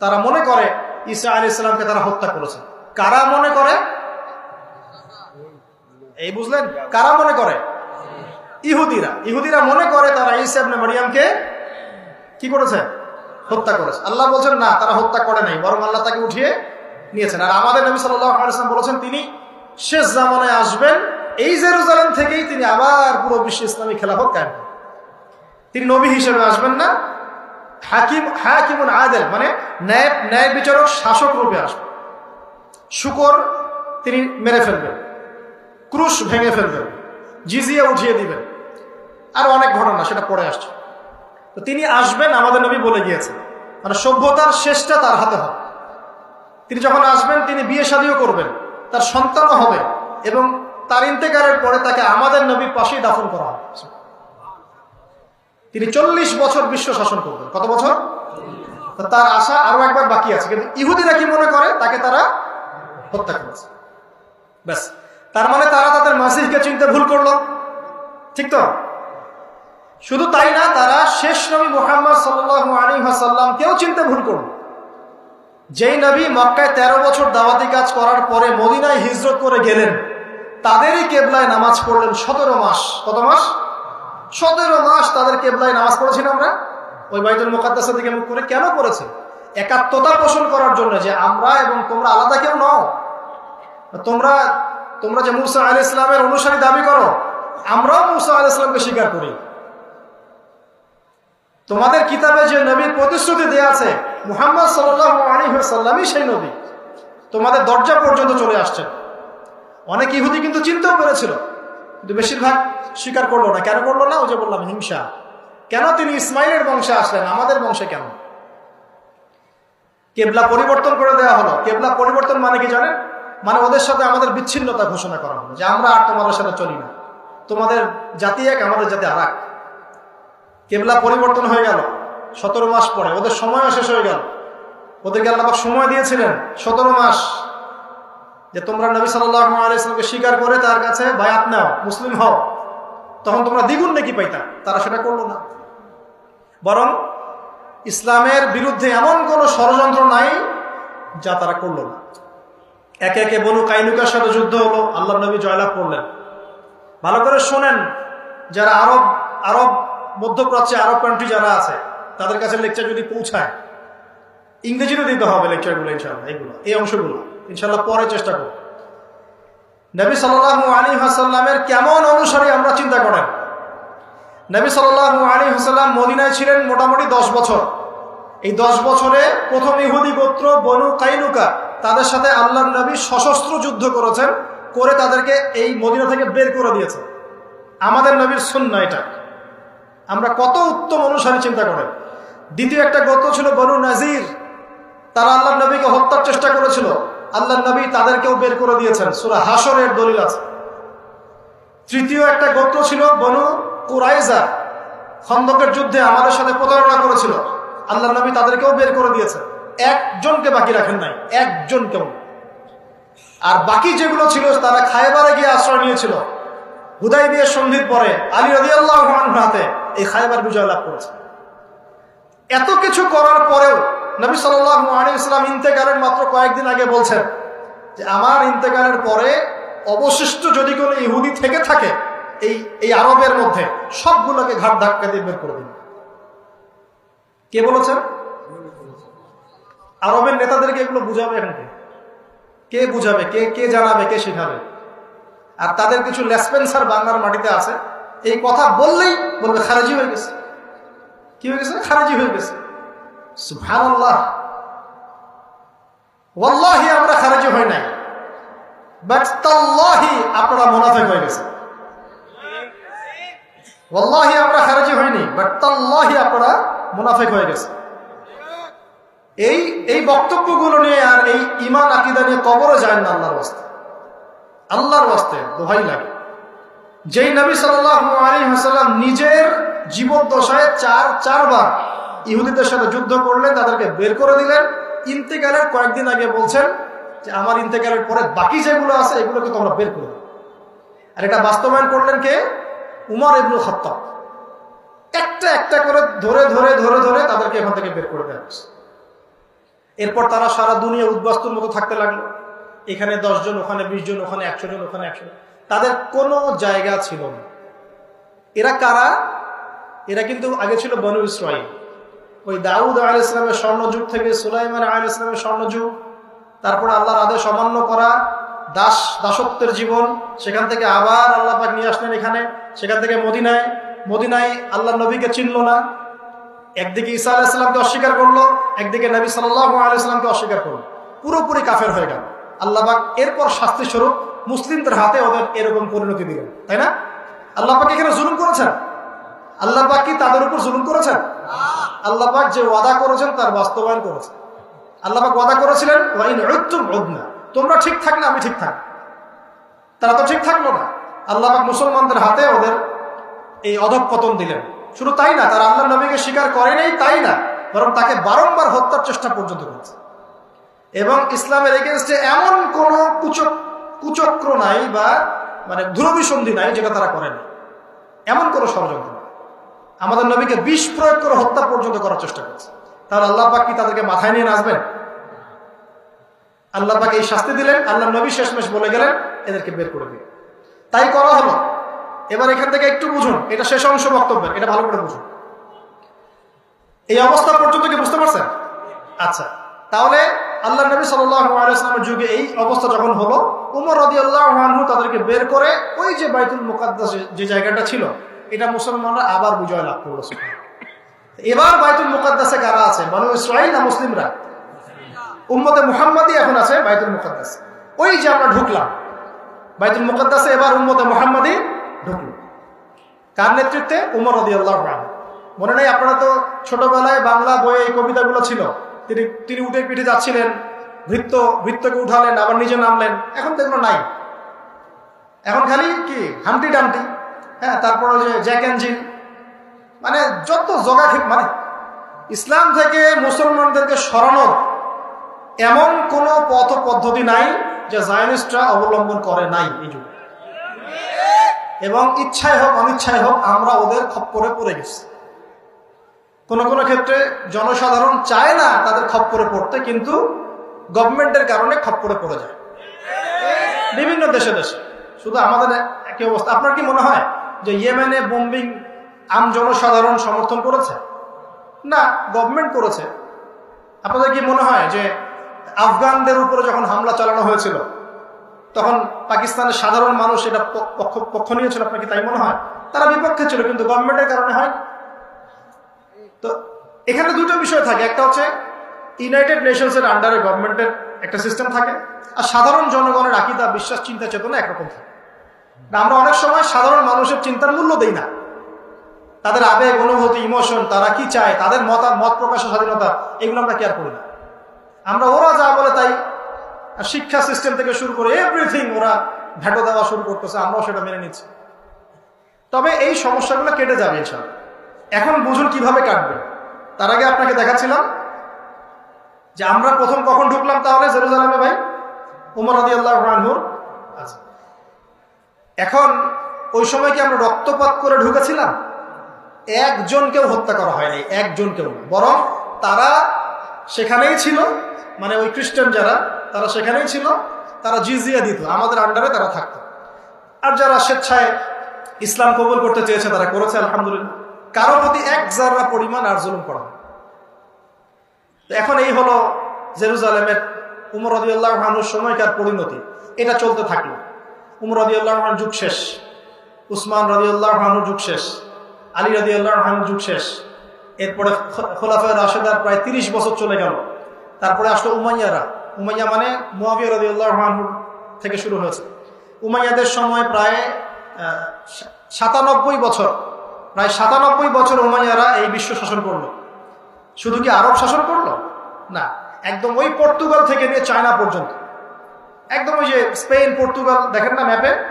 তারা মনে করে ঈসা আলী ইসলামকে তারা হত্যা করেছে। কারা মনে করে? এই বুঝলেন? কারা মনে করে? ইহুদিরা। ইহুদিরা মনে করে তারা ঈসা মারিয়ামকে কি করেছে? হত্যা করেছে। আল্লাহ বলছেন, না, তারা হত্যা করে নাই, বরং আল্লাহ তাকে উঠিয়ে নিয়েছেন। আর আমাদের নবী সাল্লাম বলেছেন, তিনি শেষ জামানায় আসবেন, এই জেরুজালেম থেকেই তিনি আবার পুরো বিশ্ব ইসলামী খেলাফত কায়েম তিনি নবী হিসেবে আসবেন না হাকিম হাকিমুন আদেল মানে ন্যায় ন্যায় বিচারক শাসক রূপে আসবে। শুকর তিনি মেরে ফেলবেন, ক্রুশ ভেঙে ফেলবেন, জিজিয়া উঠিয়ে দিবেন। আর অনেক ঘটনা, সেটা পরে আসছে। তো তিনি আসবেন, আমাদের নবী বলে গিয়েছেন। মানে সভ্যতার শেষটা তার হাতে হবে। তিনি যখন আসবেন, তিনি বিয়ে শাদিও করবেন, তার সন্তানও হবে এবং তার ইন্তেকারের পরে তাকে আমাদের নবীর পাশেই দাফন করা হবে। তিনি চল্লিশ বছর বিশ্ব শাসন করবেন। কত বছর? তার আশা আরও একবার বাকি আছে। কিন্তু ইহুদিরা কি মনে করে? তাকে তারা হত্যা করেছে। ব্যাস। তার মানে তারা তাদের মাসিহকে চিনতে ভুল করল। ঠিক তো? শুধু তাই না, তারা শেষ নবী মোহাম্মদ সাল্লু আলী হাসাল্লামকেও চিনতে ভুল করল যেই নবী মক্কায় ১৩ বছর দাওয়াতি কাজ করার পরে মদিনায় হিজরত করে গেলেন, তাদেরই কেবলায় নামাজ পড়লেন সতেরো মাস। কত মাস? সতেরো মাস তাদের কেবলায় নামাজ পড়েছি না আমরা? ওই বাইতুল মোকাদ্দাসের দিকে মুখ করে কেন করেছে একাত্মতা পোষণ করার জন্য যে আমরা এবং তোমরা আলাদা কেউ নও। তোমরা তোমরা যে মুসা আল ইসলামের অনুসারী দাবি করো, আমরাও মুসা আল ইসলামকে স্বীকার করি। তোমাদের কিতাবে যে নবীর প্রতিশ্রুতি দেয়া আছে, মুহাম্মদ সাল্লামই সেই নবী। তোমাদের দরজা পর্যন্ত চলে আসছে। অনেক ইহুদি কিন্তু চিনতেও পেরেছিল। কিন্তু বেশিরভাগ স্বীকার করল না। কেন করল না? ওই যে বললাম, হিংসা। কেন তিনি ইসমাইলের বংশে আসলেন? আমাদের বংশে কেন? কেবলা পরিবর্তন করে দেওয়া হলো। কেবলা পরিবর্তন মানে কি জানেন? মানে ওদের সাথে আমাদের বিচ্ছিন্নতা ঘোষণা করা হলো যে আমরা আর তোমাদের সাথে চলি না। তোমাদের জাতি এক, আমাদের জাতি আর কেবলা পরিবর্তন হয়ে গেল সতেরো মাস পরে। ওদের সময়ও শেষ হয়ে গেল। ওদেরকে আল্লাহ সময় দিয়েছিলেন সতেরো মাস। যে তোমরা নবী সাল্লামকে স্বীকার করে তার কাছে বায়াত নাও, মুসলিম হও, তখন তোমরা দ্বিগুণ নাকি পাইতা, তারা সেটা করল না। বরং ইসলামের বিরুদ্ধে এমন কোনো ষড়যন্ত্র নাই যা তারা করল না। একে একে বনু কাইনুকার সাথে যুদ্ধ হলো, আল্লাহ নবী জয়লাভ করলেন। ভালো করে শোনেন, যারা আরব আরব মধ্যপ্রাচ্যে, আরব কান্ট্রি যারা আছে, তাদের কাছে লেকচার যদি পৌঁছায় ইংরেজিতে দিতে হবে লেকচারগুলো ইনশাল্লাহ এইগুলো, এই অংশগুলো। ইনশাল্লাহ পরে চেষ্টা করব। নবী সাল্লাহ আলী হাসাল্লামের কেমন অনুসারী আমরা চিন্তা করেন। নবী সাল্লাহ আলী হাসাল্লাম মদিনায় ছিলেন মোটামুটি দশ বছর। এই দশ বছরে প্রথম ইহুদি গোত্র বনু কাইনুকা, তাদের সাথে আল্লাহ নবী সশস্ত্র যুদ্ধ করেছেন, করে তাদেরকে এই মদিনা থেকে বের করে দিয়েছে আমাদের নবীর শূন্য এটা। আমরা কত উত্তম অনুসারী চিন্তা করেন। দ্বিতীয় একটা গোত্র ছিল বনু নাজির। তারা আল্লাহ নবীকে হত্যার চেষ্টা করেছিল। আল্লাহ নবী তাদেরকেও বের করে দিয়েছেন। সুরা হাসরের দলিল আছে। তৃতীয় একটা গোত্র ছিল বনু কুরাইজা খন্দকের যুদ্ধে আমাদের সাথে প্রতারণা করেছিল। আল্লাহ নবী তাদেরকেও বের করে দিয়েছেন। একজনকে বাকি রাখেন নাই। একজনকেও। আর বাকি যেগুলো ছিল, তারা খায়বারে গিয়ে আশ্রয় নিয়েছিল। হুদাই বিয়ের সন্ধির পরে আলী রদি আল্লাহ হাতে এই খায়বার বিজয় লাভ করেছে। এত কিছু করার পরেও নবী সাল্লাহ ইসলাম ইন্তেকালের মাত্র কয়েকদিন আগে বলছেন যে আমার ইন্তেকালের পরে অবশিষ্ট যদি কোনো ইহুদি থেকে থাকে, এই এই আরবের মধ্যে সবগুলোকে ঘাট ধাক্কা দিয়ে বের করে দিন। কে বলেছেন? আরবের নেতাদেরকে এগুলো বুঝাবে এখানে কে বুঝাবে? কে কে জানাবে? কে শেখাবে? আর তাদের কিছু লেসপেন্সার বাংলার মাটিতে আছে। এই কথা বললেই বলবে, খারাজি হয়ে গেছে। কি হয়ে গেছে? খারাজি হয়ে গেছে। আমরা হই নাই। আপনারা হয়ে গেছে আমরা হইনি আপনারা হয়ে গেছে এই এই বক্তব্যগুলো নিয়ে আর এই ইমান আকিদা নিয়ে কবরও যায় না আল্লাহর বাস্তে আল্লাহর বাস্তে দোহাই লাগে। যেই নবী নিজের জীবন দশায় চার, চারবার ইহুদিদের সাথে যুদ্ধ করলেন তাদেরকে বের করে দিলেন। ইন্তেকালের কয়েকদিন আগে বলছেন যে, আমার ইন্তেকালের পরে বাকি যেগুলো আছে, এগুলোকে তোমরা বের করে আর এটা বাস্তবায়ন করলেন কে? উমর ইবনুল খত্তাব। একটা একটা করে ধরে ধরে ধরে ধরে তাদেরকে এখান থেকে বের করে দেওয়া হচ্ছে এরপর তারা সারা দুনিয়া উদ্বাস্তুর মতো থাকতে লাগল। এখানে জন ওখানে বিশ জন ওখানে একশো জন ওখানে একশো জন। তাদের কোনো জায়গা ছিল না। এরা কারা? এরা কিন্তু আগে ছিল বনু ইসরাইল ওই দাউদ আল ইসলামের স্বর্ণযুগ থেকে সুলাইমান আল ইসলামের স্বর্ণযুগ, তারপর আল্লাহর আদেশ অমান্য করা, দাস, দাসত্বের জীবন, সেখান থেকে আবার আল্লাহ পাক নিয়ে আসলেন এখানে, সেখান থেকে মদিনায়। মদিনায় আল্লাহ নবীকে চিনল না। একদিকে ঈসা আলাইসাল্লামকে অস্বীকার করল, একদিকে নবী সাল্লাহ আলাইসাল্লামকে অস্বীকার করল। পুরোপুরি কাফের হয়ে গেল। আল্লাহবাক এরপর শাস্তি স্বরূপ মুসলিমদের হাতে ওদের এরকম পরিণতি দিলেন, তাই না? আল্লাহবাক এখানে জুলুম করেছেন? আল্লাহবাক কি তাদের উপর জুলুম করেছেন? আল্লাহবাক যে ওয়াদা করেছেন তার বাস্তবায়ন করেছেন। আল্লাহবাক ওয়াদা করেছিলেন তোমরা ঠিক থাকলে আমি ঠিক থাক তারা তো ঠিক থাকল না। আল্লাহবাক মুসলমানদের হাতে ওদের এই অধঃপতন দিলেন। শুধু তাই না, তারা আল্লাহ নবীকে স্বীকার করে নেই, তাই না? বরং তাকে বারংবার হত্যার চেষ্টা পর্যন্ত করেছে। এবং ইসলামের এগেনস্টে এমন কোন কুচক, কুচক্র নাই বা মানে ধুরবিসন্ধি নাই যেটা তারা করেনি। এমন কোন ষড়যন্ত্র। আমাদের নবীকে বিষ প্রয়োগ করে হত্যা পর্যন্ত করার চেষ্টা করছে। তাহলে আল্লাহ পাক কি তাদেরকে মাথায় নিয়ে নাচবেন? আল্লাহ পাক এই শাস্তি দিলেন, আল্লাহ নবী শেষমেশ বলে গেলেন, এদেরকে বের করে দিন তাই করা হলো। এবার এখান থেকে একটু বুঝুন, এটা শেষ অংশ বক্তব্যের, এটা ভালো করে বুঝুন। এই অবস্থা পর্যন্ত কি বুঝতে পারছেন? আচ্ছা তাহলে আল্লাহ নবী সাল্লামের যুগে এই অবস্থা যখন হলো, উমর রদি আল্লাহ তাদেরকে বের করে ওই যে বাইতুল মুকাদ্দাস যে জায়গাটা ছিল এটা মুসলমানরা আবার বিজয় লাভ করল এবার বাইতুল মুকাদ্দাসে কারা আছে? বনু ইসরাইল না মুসলিমরা? উম্মতে মুহাম্মাদি এখন আছে বাইতুল মুকাদ্দাস। ওই যে আমরা ঢুকলাম, বাইতুল মুকাদ্দাসে এবার উম্মতে মুহাম্মাদি ঢুকলো। কার নেতৃত্বে? উমর রদি আল্লাহ মনে নেই আপনারা তো ছোটবেলায় বাংলা বইয়ে এই কবিতাগুলো ছিল। তিনি তিনি উঠে পিঠে যাচ্ছিলেন, ভৃত্য, ভৃত্যকে উঠালেন, আবার নিজে নামলেন। এখন তো এগুলো নাই। এখন খালি কি হামটি ডামটি হ্যাঁ তারপরে যে জ্যাক এঞ্জিন মানে যত জগা মানে ইসলাম থেকে মুসলমানদেরকে সরানোর এমন কোনো পথ পদ্ধতি নাই যে জায়নিস্টরা অবলম্বন করে নাই এই যুগে। এবং ইচ্ছায় হোক, অনিচ্ছায় হোক, আমরা ওদের খপ্পরে পড়ে গেছি। কোন কোনো ক্ষেত্রে জনসাধারণ চায় না তাদের খপ্পরে পড়তে, কিন্তু গভর্নমেন্টের কারণে খপ্পরে পড়ে যায়। বিভিন্ন দেশে দেশে। শুধু আমাদের একই অবস্থা। আপনার কি মনে হয়? যে ইয়েমেনে বোম্বিং আম জনসাধারণ সমর্থন করেছে? না গভর্নমেন্ট করেছে। আপনাদের কি মনে হয় যে আফগানদের উপরে যখন হামলা চালানো হয়েছিল, তখন পাকিস্তানের সাধারণ মানুষ এটা পক্ষ নিয়েছিল? আপনার কি তাই মনে হয়? তারা বিপক্ষে ছিল, কিন্তু গভর্নমেন্টের কারণে হয়। তো এখানে দুটো বিষয় থাকে। একটা হচ্ছে ইউনাইটেড নেশনসের আন্ডারে গভর্নমেন্টের একটা সিস্টেম থাকে, আর সাধারণ জনগণের আকিদা, বিশ্বাস, চিন্তা, চেতনা একরকম থাকে। আমরা অনেক সময় সাধারণ মানুষের চিন্তার মূল্য দেই না। তাদের আবেগ, অনুভূতি ইমোশন তারা কি চায়, তাদের মত মত প্রকাশের স্বাধীনতা, এগুলো আমরা কেয়ার করি না। আমরা ওরা যা বলে তাই শিক্ষা সিস্টেম থেকে শুরু করে এভরিথিং ওরা ভ্যাটো দেওয়া শুরু করতেছে, আমরাও সেটা মেনে নিচ্ছি। তবে এই সমস্যাগুলো কেটে যাবে ইনশাল্লাহ এখন বুঝুন কীভাবে কাটবে। তার আগে আপনাকে দেখাচ্ছিলাম যে আমরা প্রথম কখন ঢুকলাম তাহলে, জেরুজালামে ভাই? উমর আদি আল্লাহ রানহুর আচ্ছা। এখন ওই সময় কি আমরা রক্তপাত করে ঢুকেছিলাম? একজনকেও হত্যা করা হয়নি, একজনকেও বরং তারা সেখানেই ছিল মানে ওই খ্রিস্টান যারা, তারা সেখানেই ছিল, তারা জিজিয়া দিত, আমাদের আন্ডারে তারা থাকতো। আর যারা স্বেচ্ছায় ইসলাম কবুল করতে চেয়েছে, তারা করেছে, আলহামদুলিল্লাহ। কারও প্রতি এক জাররা পরিমাণ আর জুলুম করা এখন এই হলো জেরুজালেমের উমর রদিউল্লাহ রহমানুর সময়কার পরিণতি। এটা চলতে থাকল। উমর রদিউল্লাহ রহমান যুগ শেষ, উসমান রদিউল্লাহ রহমানুর যুগ শেষ, আলী রদিউল্লাহ রহমানুর যুগ শেষ। এরপরে খোলাফায় রাশেদার প্রায় তিরিশ বছর চলে গেল। তারপরে আসলো উমাইয়ারা। উমাইয়া মানে মুয়াবিয়া রদিউল্লাহ রহমানুর থেকে শুরু হয়েছে। উমাইয়াদের সময় প্রায় সাতানব্বই বছর, প্রায় সাতানব্বই বছর উমাইয়ারা এই বিশ্ব শাসন করল। শুধু কি আরব শাসন করল? না, একদম ওই পর্তুগাল থেকে নিয়ে চায়না পর্যন্ত। একদম ওই যে স্পেন পর্তুগাল দেখেন না ম্যাপে